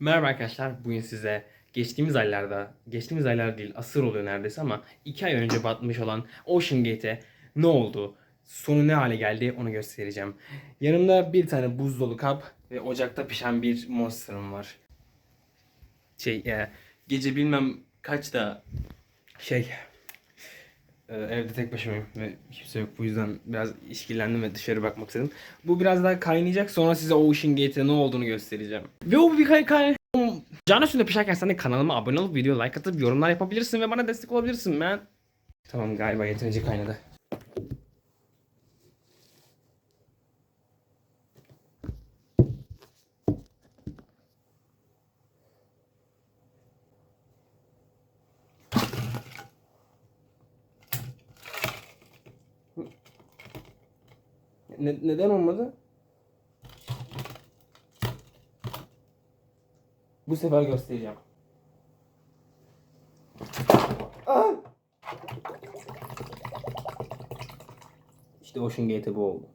Merhaba arkadaşlar. Bugün size geçtiğimiz aylarda, geçtiğimiz aylar değil asır oluyor neredeyse ama 2 ay önce batmış olan Ocean Gate'e ne oldu? Sonu ne hale geldi onu göstereceğim. Yanımda bir tane buz dolu kap ve ocakta pişen bir monster'ım var. Şey, e, gece bilmem kaçta şey evde tek başımayım ve kimse yok. Bu yüzden biraz işkillendim ve dışarı bakmak istedim. Bu biraz daha kaynayacak. Sonra size Ocean Gate'e ne olduğunu göstereceğim. Ve o bir kay kay... Can üstünde pişerken sen de kanalıma abone olup video like atıp yorumlar yapabilirsin ve bana destek olabilirsin man. Tamam galiba yeterince kaynadı. Ne, neden olmadı? Bu sefer göstereceğim. Aa! İşte Ocean Gate'e bu oldu.